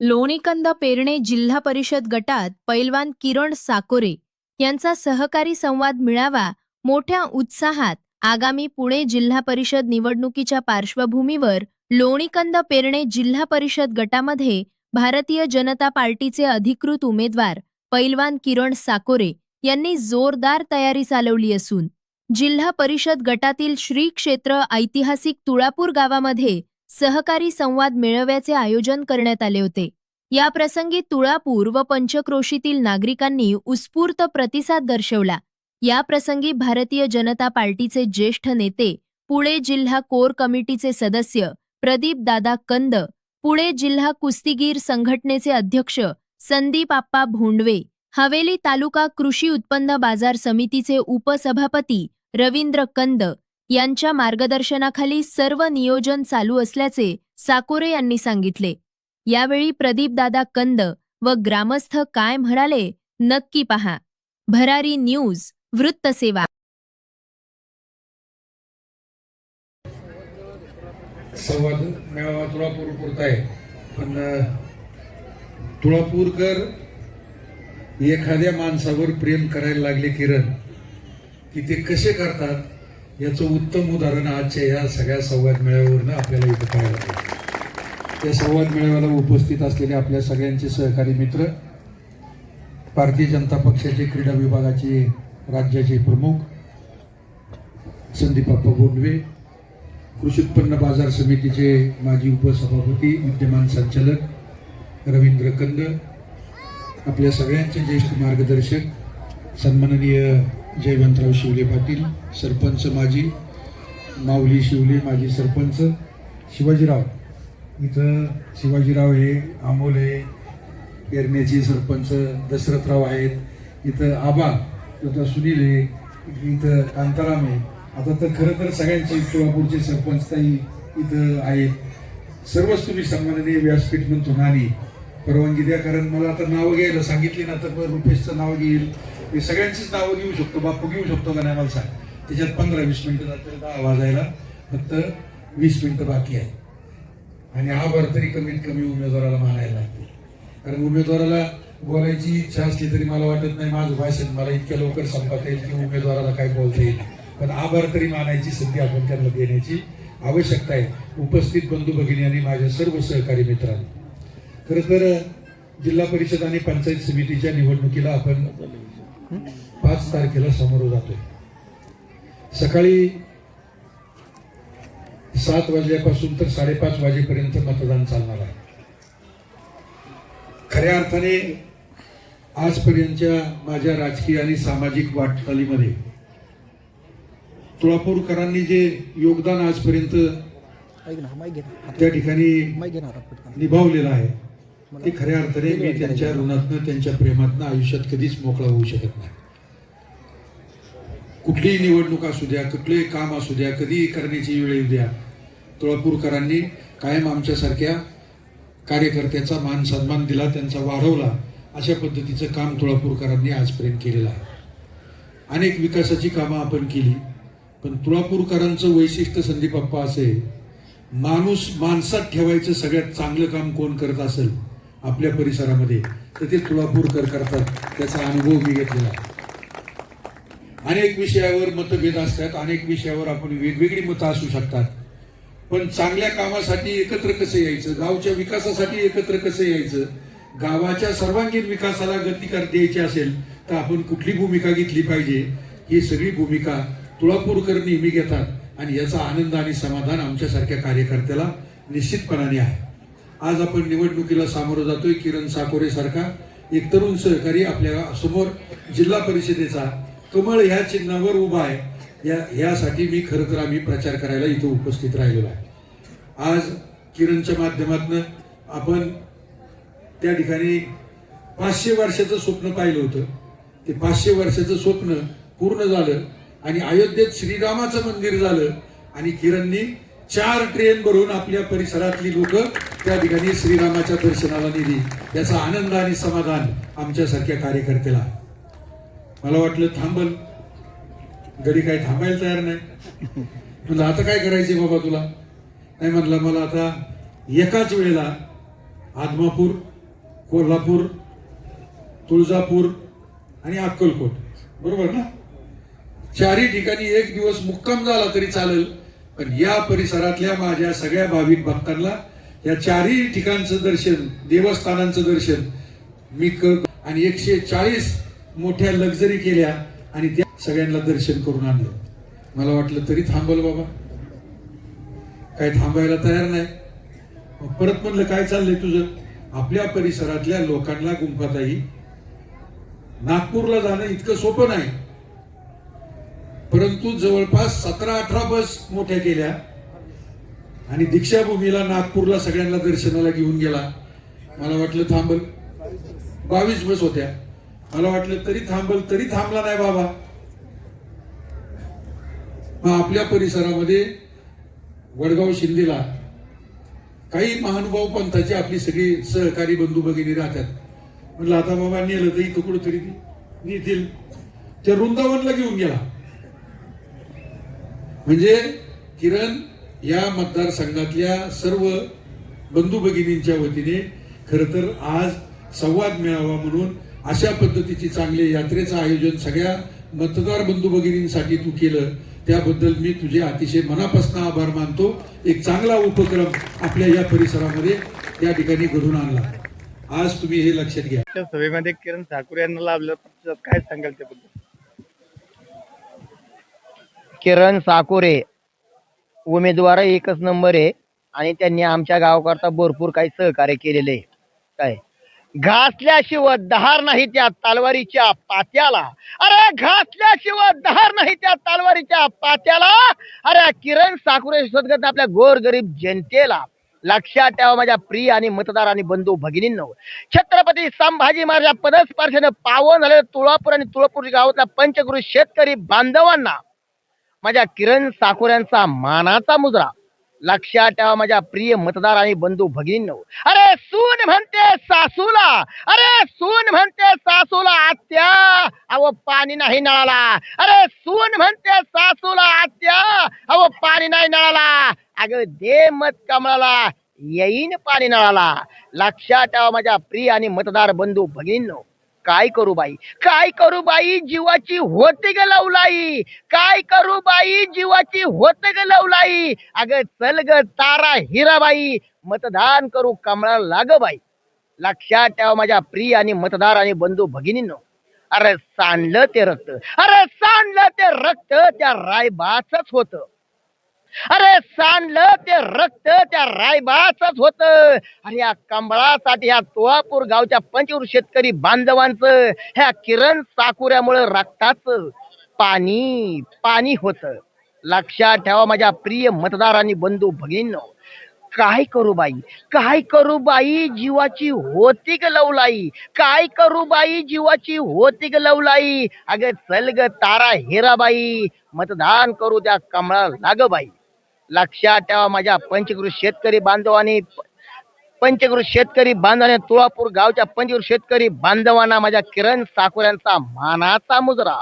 लोणीकंद पेरणे जिल्हा परिषद गटात पैलवान किरण साकोरे यांचा सहकारी संवाद मिळावा मोठ्या उत्साहात आगामी पुणे जिल्हा परिषद निवडणुकीच्या पार्श्वभूमीवर लोणीकंद पेरणे जिल्हा परिषद गटामध्ये भारतीय जनता पार्टीचे अधिकृत उमेदवार पैलवान किरण साकोरे यांनी जोरदार तयारी चालवली असून जिल्हा परिषद गटातील श्री क्षेत्र ऐतिहासिक तुळापूर गावामध्ये सहकारी संवाद मेळाव्याचे आयोजन करण्यात आले होते. या प्रसंगी तुळापूर व पंचक्रोशीतील नागरिकांनी उत्स्फूर्त प्रतिसाद दर्शवला. या प्रसंगी भारतीय जनता पार्टीचे ज्येष्ठ नेते पुणे जिल्हा कोर कमिटीचे सदस्य प्रदीप दादा कंद पुणे जिल्हा कुस्तीगीर संघटनेचे अध्यक्ष संदीप आप्पा भोंडवे हवेली तालुका कृषी उत्पन्न बाजार समितीचे उपसभापती रवींद्र कंद यांच्या मार्गदर्शनाखाली सर्व नियोजन चालू असल्याचे साकोरे यांनी सांगितले. यावेळी प्रदीपदादा कंद व ग्रामस्थ काय म्हणाले नक्की पहा. भरारी न्यूज वृत्तसेवा. संवाद मेळावा तुळापूर पुरता आहे. पण तुळापूरकर एखाद्या माणसावर प्रेम करायला लागले किरण की ते कसे करतात? याचं उत्तम उदाहरण आजच्या या सगळ्या संवाद मेळाव्यावरनं आपल्याला इथं पाहायला मिळतं. त्या संवाद मेळाव्याला उपस्थित असलेले आपल्या सगळ्यांचे सहकारी मित्र भारतीय जनता पक्षाचे क्रीडा विभागाचे राज्याचे प्रमुख संदीपाप्पा बोंडवे कृषी उत्पन्न बाजार समितीचे माजी उपसभापती विद्यमान संचालक रवींद्र कंद आपल्या सगळ्यांचे ज्येष्ठ मार्गदर्शक सन्माननीय जयवंतराव शिवले पाटील सरपंच माजी माऊली शिवले माजी सरपंच शिवाजीराव. इथं शिवाजीराव हे अमोल हे पेरण्याचे सरपंच दशरथराव आहेत. इथं आबा इथं सुनील आहे इथं कांताराम आहे आता तर खरं तर सगळ्यांचे तुळापूरचे सरपंच ताई इथं आहेत. सर्वच तुम्ही सन्माननीय व्यासपीठ म्हणतो नानी परवानगी द्या कारण मला आता नावं घ्यायला सांगितली ना तर रुपेशचं नाव घेईल. मी सगळ्यांचीच नावं घेऊ शकतो बापू घेऊ शकतो का नाही मला सांग. त्याच्यात पंधरा वीस मिनटं जातील दहा वाजायला फक्त वीस मिनिटं बाकी आहे आणि हा तरी कमीत कमी उमेदवाराला मानायला लागते. कारण उमेदवाराला बोलायची इच्छा असली तरी मला वाटत नाही माझं भाषण मला इतक्या लवकर संपता येईल की उमेदवाराला काय बोलता येईल. पण आभार तरी मानायची संधी आपण त्यांना देण्याची आवश्यकता आहे. उपस्थित बंधू भगिनी आणि माझ्या सर्व सहकारी मित्रांनी. खरं तर जिल्हा परिषद आणि पंचायत समितीच्या निवडणुकीला आपण पाच तारखेला समोर जातोय. सकाळी सात वाजल्यापासून तर साडेपाच वाजेपर्यंत मतदान चालणार आहे. खऱ्या अर्थाने आजपर्यंतच्या माझ्या राजकीय आणि सामाजिक वाटचालीमध्ये तुळापूरकरांनी जे योगदान आजपर्यंत त्या ठिकाणी निभावलेलं आहे. ते खऱ्या अर्थाने मी त्यांच्या ऋणातनं त्यांच्या प्रेमातनं आयुष्यात कधीच मोकळा होऊ शकत नाही. कुठलीही निवडणूक असू द्या कुठलंही काम असू द्या कधीही करण्याची वेळ येऊ द्या. तुळापूरकरांनी कायम आमच्यासारख्या कार्यकर्त्याचा मान सन्मान दिला त्यांचा वाढवला अशा पद्धतीचं काम तुळापूरकरांनी आजपर्यंत केलेलं आहे. अनेक विकासाची कामं आपण केली पण तुळापूरकरांचं वैशिष्ट्य संदीप अप्पा असे माणूस माणसात ठेवायचं सगळ्यात चांगलं काम कोण करत असेल? आपल्या परिसरामध्ये. तर ते तुळापूरकर करतात. त्याचा अनुभव मी घेतलेला अनेक विषयावर मतभेद असतात. अनेक विषयावर आपण वेगवेगळी मतं असू शकतात. पण चांगल्या कामासाठी एकत्र कसं यायचं? गावच्या विकासासाठी एकत्र कसं यायचं? गावाच्या सर्वांगीण विकासाला गती कर द्यायची असेल तर आपण कुठली भूमिका घेतली पाहिजे? ही सगळी भूमिका तुळापूरकर नेहमी घेतात. आणि याचा आनंद आणि समाधान आमच्यासारख्या कार्यकर्त्याला निश्चितपणाने आहे. आज आपण निवडणुकीला सामोरं जातोय किरण साकोरे सारखा. एक तरुण सहकारी आपल्यासमोर जिल्हा परिषदेचा कमळ ह्या चिन्हावर उभा आहे. या ह्यासाठी मी खरं तर आम्ही प्रचार करायला इथं उपस्थित राहिलेलो आहे. आज किरणच्या माध्यमातून आपण त्या ठिकाणी पाचशे वर्षाचं स्वप्न पाहिलं होतं. ते पाचशे वर्षाचं स्वप्न पूर्ण झालं आणि अयोध्येत श्रीरामाचं मंदिर झालं आणि किरणनी चार ट्रेन भरून आपल्या परिसरातली लोक त्या ठिकाणी श्रीरामाच्या दर्शनाला नेली. याचा आनंद आणि समाधान आमच्यासारख्या कार्यकर्त्याला. मला वाटलं थांबल. घरी काही थांबायला तयार नाही. म्हणलं आता काय करायचे बाबा तुला? नाही म्हणलं मला आता एकाच वेळेला आदमापूर कोल्हापूर तुळजापूर आणि अक्कलकोट. बरोबर ना? चारही ठिकाणी एक दिवस मुक्काम झाला तरी चालेल. पण या परिसरातल्या माझ्या सगळ्या भाविक भक्तांना या चारही ठिकाणचं दर्शन देवस्थानांचं दर्शन मी क आणि एकशे चाळीस मोठ्या लक्झरी केल्या आणि त्या सगळ्यांना दर्शन करून आणलं. मला वाटलं तरी थांबल बाबा. काय थांबायला तयार नाही. परत म्हणलं काय चाललंय तुझं? आपल्या परिसरातल्या लोकांना गुंफाताई नागपूरला जाणं इतकं सोपं नाही. परंतु जवळपास सतरा अठरा बस मोठ्या केल्या आणि दीक्षाभूमीला नागपूरला सगळ्यांना दर्शनाला घेऊन गेला. मला वाटलं थांबल. बावीस बस होत्या. मला वाटलं तरी थांबल तरी थांबला नाही बाबा. मग आपल्या परिसरामध्ये वडगाव शिंदेला काही महानुभाव पंथाची आपली सगळी सहकारी बंधू भगिनी राहतात. म्हणलं आता बाबा नेलं तर इथं कुठंतरी नेतील. त्या वृंदावनला घेऊन गेला. म्हणजे किरण या मतदारसंघातल्या सर्व बंधू भगिनींच्या वतीने खर तर आज संवाद मिळावा म्हणून अशा पद्धतीची चांगले यात्रेचं आयोजन सगळ्या मतदार बंधू भगिनींसाठी तू केलं त्याबद्दल मी तुझे अतिशय मनापासून आभार मानतो. एक चांगला उपक्रम आपल्या या परिसरामध्ये या ठिकाणी घडून आणला. आज तुम्ही हे लक्षात घ्या. सभेमध्ये किरण ठाकूर यांना लाभलं. काय सांगाल त्याबद्दल? किरण साकोरे. उमेदवार एकच नंबर आहे. आणि त्यांनी आमच्या गावाकरता भरपूर काही सहकार्य केलेले आहे. काय? घासल्याशिवाय दहार नाही त्या तलवारीच्या पात्याला. अरे घासल्याशिवाय दहार नाही त्या तलवारीच्या पात्याला. अरे किरण साकुरे सदगत आपल्या गोरगरीब जनतेला लक्षात ठेवा माझ्या प्रिय आणि मतदार आणि बंधू भगिनींनो. छत्रपती संभाजी महाराज पदस्पर्शाने पावन झालेलं तुळापूर आणि तुळापूर गावातल्या पंचगुरु शेतकरी बांधवांना माझ्या किरण साकोऱ्यांचा मानाचा मुजरा. लक्षात ठेवा माझ्या प्रिय मतदार आणि बंधू भगिनींनो. अरे सून म्हणते सासूला. अरे सून म्हणते सासूला आत्या. अहो पाणी नाही नळाला. अरे सून म्हणते सासूला आत्या. अहो पाणी नाही नळाला. अगं दे मत कमळाला. येईन पाणी नळाला. लक्षात ठेवा माझ्या प्रिय आणि मतदार बंधू भगिनींनो. काय करू बाई? काय करू बाई? जीवाची होते ग लवलाई. काय करू बाई? जीवाची होते ग लवलाई. अगं चल ग तारा हिराबाई मतदान करू कमळा लाग बाई. लक्षात ठेवा माझ्या प्रिय आणि मतदार आणि बंधू भगिनींनो. अरे सांडलं ते रक्त. अरे सांडलं ते रक्त त्या रायबाच होत. अरे सांडलं ते रक्त त्या रायबाचच होत. अरे या कंबळासाठी ह्या तोळापूर गावच्या पंचवीर शेतकरी बांधवांचं ह्या किरण साकुऱ्यामुळे रक्ताच पाणी पाणी होत. लक्षात ठेवा माझ्या प्रिय मतदार आणि बंधू भगिनी काय करू बाई? काय करू बाई? जीवाची होती ग लवलाई? काय करू बाई? जीवाची होती ग लवलाई? अगं चल ग तारा हेराबाई मतदान करू त्या कमळा लाग बाई. लक्षात ठेवा माझ्या पंचकृषी शेतकरी बांधवांनी. पंचकृषी शेतकरी बांधवाने तुळापूर गावच्या पंचकृषी शेतकरी बांधवांना माझ्या किरण साकुऱ्यांचा मानाचा मुजरा.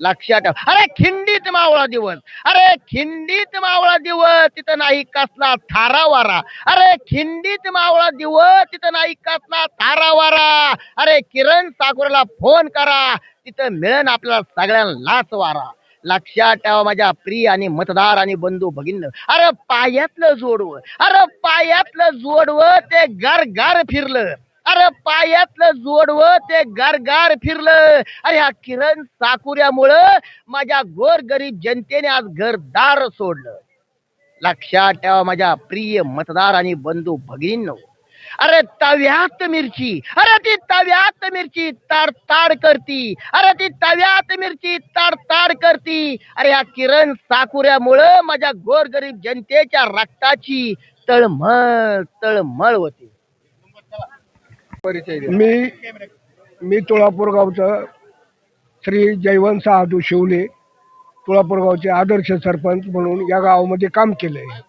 लक्षात ठेवा. अरे खिंडीत मावळा दिवस. अरे खिंडीत मावळा दिवस तिथं नाही कसला थारावारा अरे खिंडीत मावळा दिवस तिथं नाही कसला थारावारा अरे किरण साकुरेला फोन करा. तिथं मिळेल आपल्याला सगळ्यांना लाच वारा. लक्षात ठेवा माझ्या प्रिय आणि मतदार आणि बंधू भगिन. अरे पायातलं जोडवं. अरे पायातलं जोडव ते गार गार फिरलं. अरे पायातलं जोडव ते गार गार फिरलं. अरे ह्या किरण साकुऱ्यामुळं माझ्या गोर गरीब जनतेने आज घरदार सोडलं. लक्षात ठेवा माझ्या प्रिय मतदार आणि बंधू भगिनींनो अरे तव्यात मिरची. अरे ती तव्यात मिरची ताड ताड करती. अरे ती तव्यात मिरची ताड ताड करती. अरे ह्या किरण साकुऱ्यामुळं माझ्या गोरगरीब जनतेच्या रक्ताची तळमळ तळमळ होती. परिचय द्या. मी मी तुळापूर गावचं श्री जयवंत साधू शिवले. तुळापूर गावचे आदर्श सरपंच म्हणून या गावामध्ये काम केलं आहे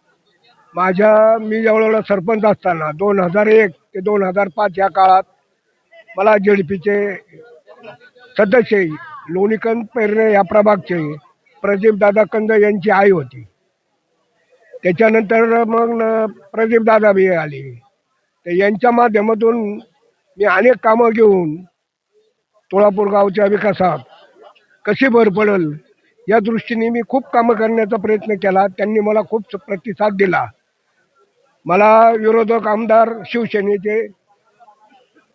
माझ्या मी जवळजवळ सरपंच असताना दोन हजार एक ते दोन हजार पाच या काळात मला जेडपीचे सदस्य लोणीकंद पेरणे या प्रभागचे प्रदीपदादा कंद यांची आई होती. त्याच्यानंतर मग प्रदीपदादा बी आले. तर यांच्या माध्यमातून मी अनेक कामं घेऊन तुळापूर गावच्या विकासात कशी भर पडेल या दृष्टीने मी खूप कामं करण्याचा प्रयत्न केला. त्यांनी मला खूप प्रतिसाद दिला. मला विरोधक आमदार शिवसेनेचे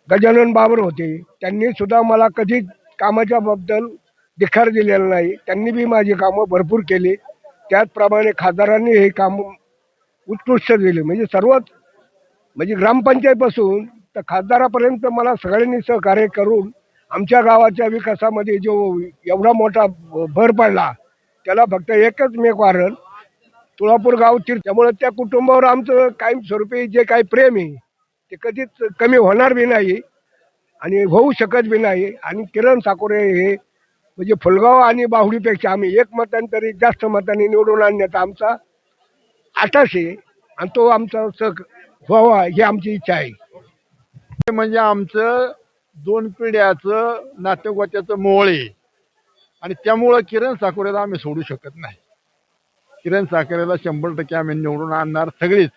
गजानन बाबर होते. त्यांनी सुद्धा मला कधी कामाच्या बद्दल दिखार दिलेला नाही. त्यांनी बी माझी कामं भरपूर केली. त्याचप्रमाणे खासदारांनी हे काम उत्कृष्ट दिले. म्हणजे सर्वच म्हणजे ग्रामपंचायतपासून तर खासदारापर्यंत मला सगळ्यांनी सहकार्य करून आमच्या गावाच्या विकासामध्ये जो एवढा मोठा भर पडला त्याला फक्त एकच मेक कारण तुळापूर गाव तीर्थ त्यामुळे त्या कुटुंबावर आमचं कायमस्वरूपी जे काही प्रेम आहे ते कधीच कमी होणार बी नाही आणि होऊ शकत बी नाही. आणि किरण साकोरे हे म्हणजे फुलगाव आणि बाहुडीपेक्षा आम्ही एक तरी जास्त मताने निवडून आणण्याचा आमचा आटाश आहे आणि तो आमचा सग व्हावा ही आमची इच्छा आहे. म्हणजे आमचं दोन पिढ्याचं नातेगोत्याचं मोळ आहे. आणि त्यामुळं किरण साकोरेला आम्ही सोडू शकत नाही. किरण साखरेला शंभर टक्के आम्ही निवडून आणणार सगळीच.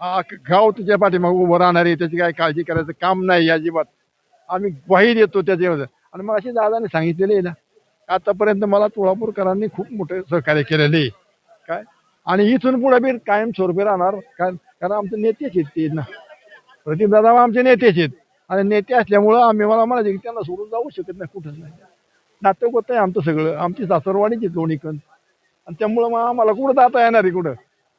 हा गाव त्याच्या पाठीमागे उभं राहणार आहे त्याची काय काळजी करायचं काम नाही अजिबात. आम्ही ग्वाही देतो त्याच्यावर आणि मग अशी दादाने सांगितलेले आहे ना आतापर्यंत मला तुळापूरकरांनी खूप मोठे सहकार्य केलेले आहे. काय? आणि इथून पुढे बी कायम स्वरूपी राहणार कारण कारण आमचे नेतेच आहेत ते ना. प्रदीप दादा आमचे नेतेच आहेत. आणि नेते असल्यामुळं आम्ही मला म्हणायचे की त्यांना सोडून जाऊ शकत नाही कुठंच नाही. नातं होतं आहे आमचं सगळं. आमची सासरवाडीची दोन्ही कण आणि त्यामुळं मग आम्हाला कुठं जाता येणार आहे कुठं?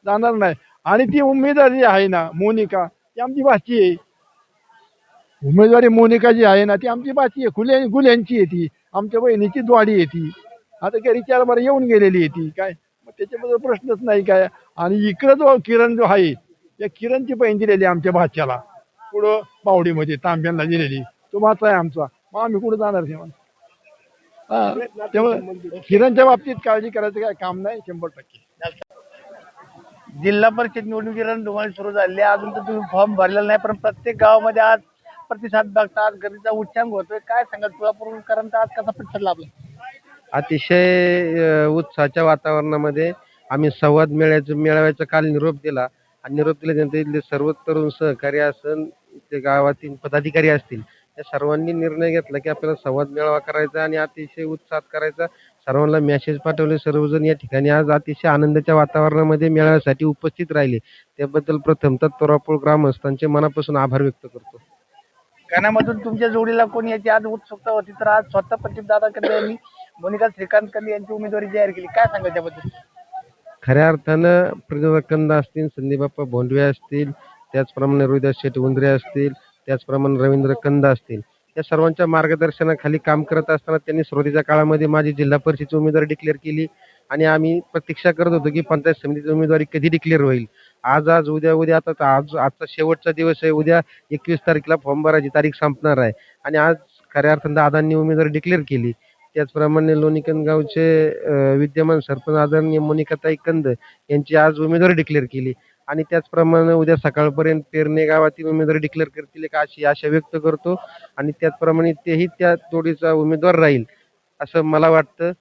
जाणार नाही. आणि ती उमेदवारी जी आहे ना मोनिका ती आमची भाची आहे. उमेदवारी मोनिका जी आहे ना ती आमची भाची आहे. खुल्या गुल्यांची आहे ती. आमच्या बहिणीची द्वाडी आहे ती. आता घरी चार बार येऊन गेलेली आहे ती. काय? मग त्याच्याबद्दल प्रश्नच नाही काय? आणि इकडं जो किरण जो आहे त्या किरणची बहीण दिलेली आहे आमच्या भाच्याला पुढं बावडीमध्ये तांब्यांना दिलेली. तो भाचा आहे आमचा. मग आम्ही कुठं जाणार तेव्हा हा. त्यामुळे किरणच्या बाबतीत काळजी करायचं काय काम नाही शंभर टक्के. जिल्हा परिषद निवडणुकीला रणधुमाळी सुरू झाली. आहे. अजून तर तुम्ही फॉर्म भरलेला नाही पण प्रत्येक गावामध्ये आज प्रतिसाद बघता आज गर्दीचा उच्चांक होतोय. काय सांगाल? तुळापूरकरांचा आज कसा प्रतिसाद लाभला अतिशय उत्साहाच्या वातावरणामध्ये आम्ही संवाद मेळ्याचं मेळाव्याचा काल निरोप दिला. आणि निरोप दिल्यानंतर इथले सर्व तरुण सहकारी असन इथले गावातील पदाधिकारी असतील या सर्वांनी निर्णय घेतला की आपल्याला संवाद मेळावा करायचा आणि अतिशय उत्साहात करायचा. सर्वांना मेसेज पाठवले. सर्वजण या ठिकाणी आज अतिशय आनंदाच्या वातावरणामध्ये मेळाव्यासाठी उपस्थित राहिले. त्याबद्दल प्रथमतः तोरापूर ग्रामस्थांचे मनापासून आभार व्यक्त करतो. गाण्यामधून तुमच्या जोडीला कोणी याची आज उत्सुकता होती? तर आज स्वतः प्रदीप दादा कंदे यांनी मोनिका श्रीकांत कंदे यांची उमेदवारी जाहीर केली. काय सांगाल त्याबद्दल? खऱ्या अर्थानं प्रतिभा कंद असतील संदीपप्पा भोंडवे असतील त्याचप्रमाणे रोहिदास शेठ उंद्रे असतील त्याचप्रमाणे रवींद्र कंद असतील. या सर्वांच्या मार्गदर्शनाखाली काम करत असताना त्यांनी सुरुवातीच्या काळामध्ये माझी जिल्हा परिषदेची उमेदवारी डिक्लेअर केली आणि आम्ही प्रतीक्षा करत होतो की पंचायत समितीची उमेदवारी कधी डिक्लेअर होईल. आज आज उद्या उद्या आता आज आजचा शेवटचा दिवस आहे. उद्या एकवीस तारखेला फॉर्म भरायची तारीख संपणार आहे. आणि आज खऱ्या अर्थानं दादांनी उमेदवारी डिक्लेअर केली. त्याचप्रमाणे लोणीकंद गावचे विद्यमान सरपंच आदरणीय मोनिकाताई कंद यांची आज उमेदवारी डिक्लेअर केली. आणि त्याचप्रमाणे उद्या सकाळपर्यंत पेरणे गावातील उमेदवारी डिक्लेअर करतील का अशी आशा व्यक्त करतो. आणि त्याचप्रमाणे तेही त्या जोडीचा उमेदवार राहील असं मला वाटतं.